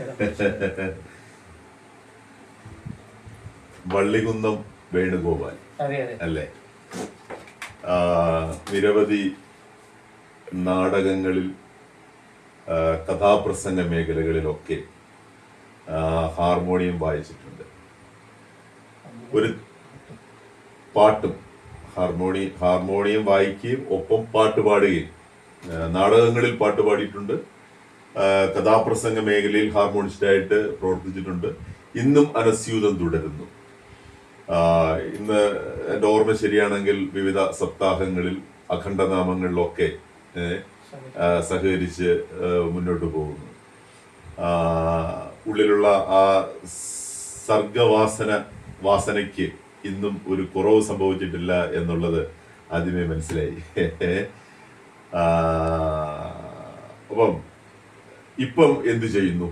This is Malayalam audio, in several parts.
വള്ളികുന്നം വേണുഗോപാൽ. അല്ലേ? നിരവധി നാടകങ്ങളിൽ കഥാപ്രസംഗ മേഖലകളിലൊക്കെ ഹാർമോണിയം വായിച്ചിട്ടുണ്ട്. ഒരു പാട്ടും ഹാർമോണി ഹാർമോണിയം വായിക്കുകയും ഒപ്പം പാട്ട് പാടുകയും നാടകങ്ങളിൽ പാട്ട് പാടിയിട്ടുണ്ട്. കഥാപ്രസംഗ മേഖലയിൽ ഹാർമോണിസ്റ്റായിട്ട് പ്രവർത്തിച്ചിട്ടുണ്ട്. ഇന്നും അനസ്യൂതം തുടരുന്നു. ഇന്ന് എന്റെ ഓർമ്മ ശരിയാണെങ്കിൽ വിവിധ സപ്താഹങ്ങളിൽ അഖണ്ഡനാമങ്ങളിലൊക്കെ സഹകരിച്ച് മുന്നോട്ട് പോകുന്നു. ഉള്ളിലുള്ള ആ സർഗവാസന വാസനയ്ക്ക് ഇന്നും ഒരു കുറവ് സംഭവിച്ചിട്ടില്ല എന്നുള്ളത് ആദ്യമേ മനസ്സിലായി. അപ്പം ഇപ്പം എന്ത് ചെയ്യുന്നു?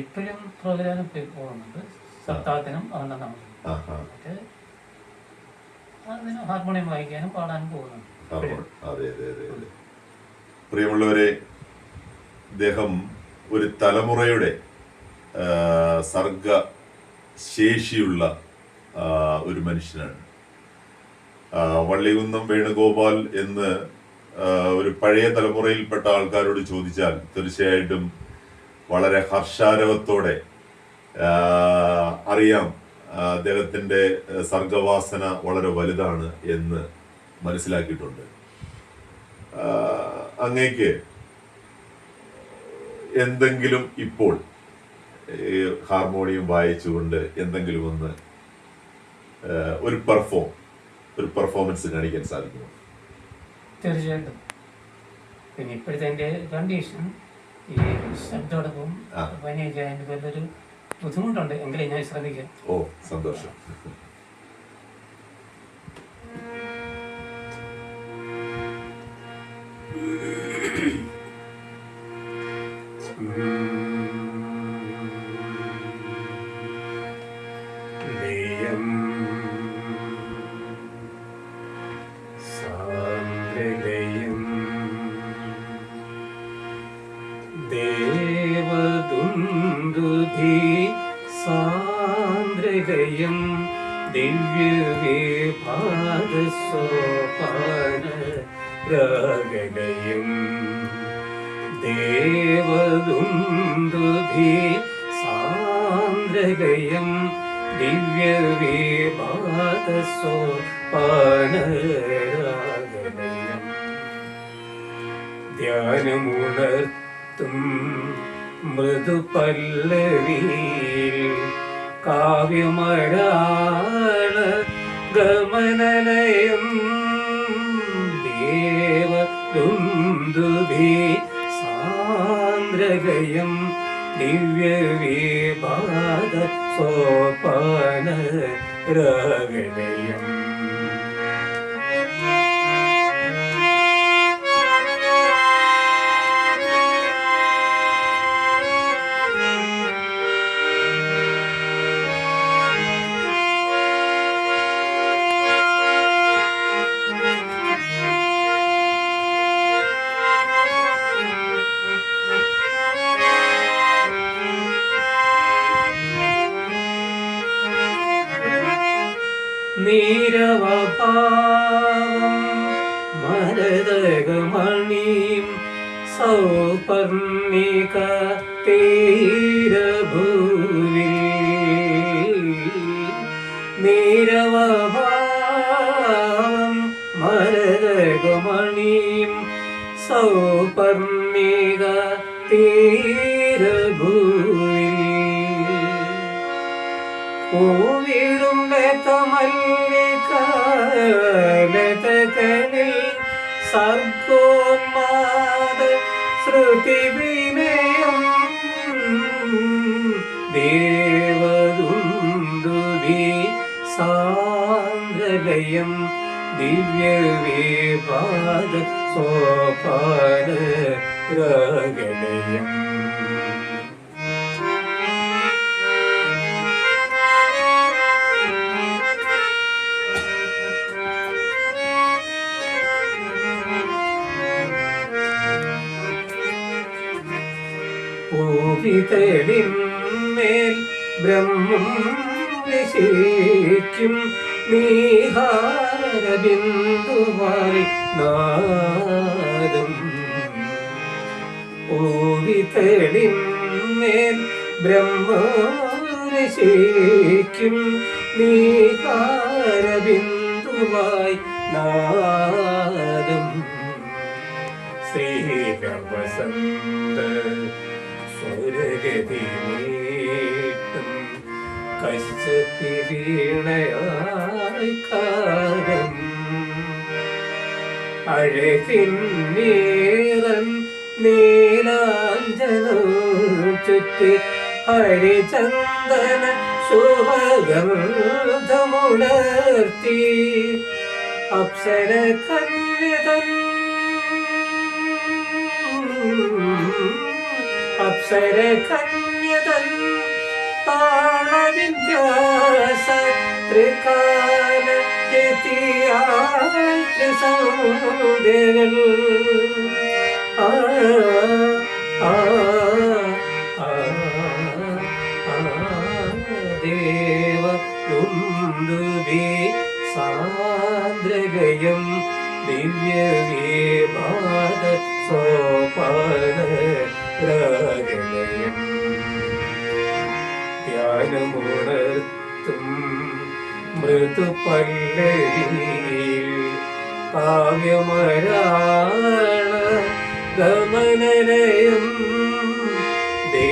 ഇപ്പോഴും പ്രോഗ്രാം പോകുന്നുണ്ട് സപ്താഹത്തിനും അതിന് ഹാർമോണിയം വായിക്കാനും പാടാനും പോകുന്നുണ്ട്. അതെ അതെ അതെ അതെ. പ്രിയമുള്ളവരെ ഇദ്ദേഹം ഒരു തലമുറയുടെ സർഗ ശേഷിയുള്ള ഒരു മനുഷ്യനാണ്. വള്ളികുന്നം വേണുഗോപാൽ എന്ന് ഒരു പഴയ തലമുറയിൽപ്പെട്ട ആൾക്കാരോട് ചോദിച്ചാൽ തീർച്ചയായിട്ടും വളരെ ഹർഷാരവത്തോടെ അറിയാം അദ്ദേഹത്തിന്റെ സർഗവാസന വളരെ വലുതാണ് എന്ന് മനസ്സിലാക്കിയിട്ടുണ്ട്. അങ്ങേക്ക് എന്തെങ്കിലും ഇപ്പോൾ ഹാർമോണിയം വായിച്ചുകൊണ്ട് എന്തെങ്കിലും ഒന്ന് ഒരു പെർഫോം ഒരു പെർഫോമൻസ് കാണിക്കാൻ സാധിക്കുമോ? തീർച്ചയായിട്ടും. പിന്നെ ഇപ്പോഴത്തെ എന്റെ കണ്ടീഷൻ ഈ ശബ്ദമടക്കവും. പനിയൊക്കെ അതിന്റെ വലിയൊരു ബുദ്ധിമുട്ടുണ്ട്. എങ്കിലും ഞാൻ ശ്രമിക്കാം ഓ സന്തോഷം. സാന്ദ്രലയം ദേവദുന്ദുധി സാന്ദ്രലയം ദിവ്യവിഭാഗസോപാന രാഗലയം ദേവദുന്ദുധി സാന്ദ്രലയം ദിവ്യവിഭാഗസോപാനരാഗലയം ധ്യാനമുണർത്തും മൃദുപല്ലവിയിൽ കാവ്യമരാള ഗമനലയം. ദേവദുന്ദുഭി സാന്ദ്രലയം ദിവ്യവിഭാഗ സോപാന രാഗലയം നീരവഭാവം മരതകമണിയും സൗപർണിക തീരഭൂവി നീരവഭാവം മരതകമണിയും സൗപർണിക തീരഭൂവി പൂവിടും ലതമല്ലികളിൽ സർഗോന്മാദ ശ്രുതി വിനയം ദേവദുന്ദുഭി സാന്ദ്രലയം ദിവ്യവിപാദ സോപാന രാഗലയം ഓവിതെളിന്മേൽ ബ്രഹ്മം രശിക്കും നീഹാരബിന്ദുവായി നാദം. ഓവിതെളിന്മേൽ ബ്രഹ്മരശിക്കും നീഹാരബിന്ദുവായി നാദം. ശ്രീകവസന്ത സ്വരഗതി നീട്ടും കശ്യപി വീണയായി കാരം അഴകിൻ നീറൻ നീലാഞ്ജനം ചുറ്റി ഹരിചന്ദന ശുഭഗന്ധമുണർത്തി അപ്സര കന്യതൻ അപ്സര കന്യതൻ താളവിന്യാസ ത്രികാല യതിയാത്രസൗന്ദര്യൽ ആ ആ ദേവ ലുന്ദുബി സാന്ദ്രഗയം ദിവ്യവിഭാത സോപാന പ്രകലയം ധ്യാനമുണർത്തും കാവ്യമരാണ ഗമനലയം ദേ